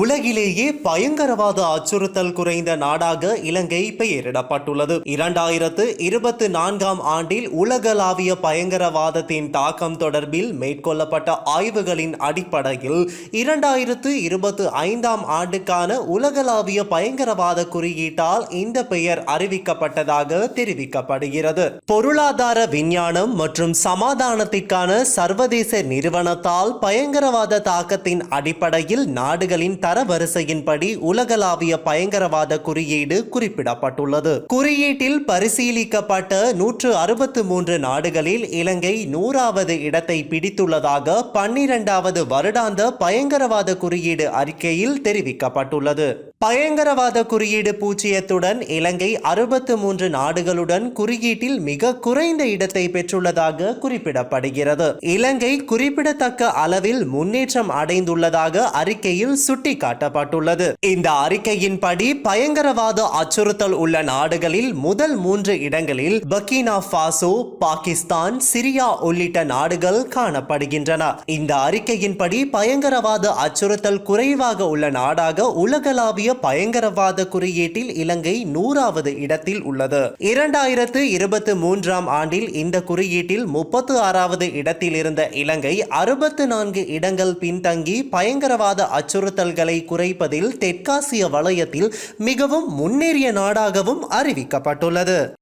உலகிலேயே பயங்கரவாத அச்சுறுத்தல் குறைந்த நாடாக இலங்கை பெயரிடப்பட்டுள்ளது. இரண்டாயிரத்து இருபத்தி நான்காம் ஆண்டில் உலகளாவிய பயங்கரவாதத்தின் தாக்கம் தொடர்பில் மேற்கொள்ளப்பட்ட ஆய்வுகளின் அடிப்படையில் இரண்டாயிரத்து இருபத்தி ஐந்தாம் ஆண்டுக்கான உலகளாவிய பயங்கரவாத குறியீட்டால் இந்த பெயர் அறிவிக்கப்பட்டதாக தெரிவிக்கப்படுகிறது. பொருளாதார விஞ்ஞானம் மற்றும் சமாதானத்திற்கான சர்வதேச நிறுவனத்தால் பயங்கரவாத தாக்கத்தின் அடிப்படையில் நாடுகளின் தரவரிசையின்படி உலகளாவிய பயங்கரவாத குறியீடு குறிப்பிடப்பட்டுள்ளது. குறியீட்டில் பரிசீலிக்கப்பட்ட நூற்று அறுபத்து மூன்று நாடுகளில் இலங்கை நூறாவது இடத்தை பிடித்துள்ளதாக பன்னிரண்டாவது வருடாந்த பயங்கரவாத குறியீடு அறிக்கையில் தெரிவிக்கப்பட்டுள்ளது. பயங்கரவாத குறியீடு பூஜ்ஜியத்துடன் இலங்கை அறுபத்து மூன்று நாடுகளுடன் குறியீட்டில் மிக குறைந்த இடத்தை பெற்றுள்ளதாக குறிப்பிடப்படுகிறது. இலங்கை குறிப்பிடத்தக்க அளவில் முன்னேற்றம் அடைந்துள்ளதாக அறிக்கையில் சுட்டிக்காட்டப்பட்டுள்ளது. இந்த அறிக்கையின்படி பயங்கரவாத அச்சுறுத்தல் உள்ள நாடுகளில் முதல் மூன்று இடங்களில் பக்கீனா பாசோ பாகிஸ்தான் சிரியா உள்ளிட்ட நாடுகள் காணப்படுகின்றன. இந்த அறிக்கையின்படி பயங்கரவாத அச்சுறுத்தல் குறைவாக உள்ள நாடாக உலகளாவிய பயங்கரவாத குறியீட்டில் இலங்கை நூறாவது இடத்தில் உள்ளது. இரண்டாயிரத்து இருபத்தி மூன்றாம் ஆண்டில் இந்த குறியீட்டில் முப்பத்து ஆறாவது இடத்தில் இருந்த இலங்கை அறுபத்து நான்கு இடங்கள் பின்தங்கி பயங்கரவாத அச்சுறுத்தல்களை குறைப்பதில் தெற்காசிய வலயத்தில் மிகவும் முன்னேறிய நாடாகவும் அறிவிக்கப்பட்டுள்ளது.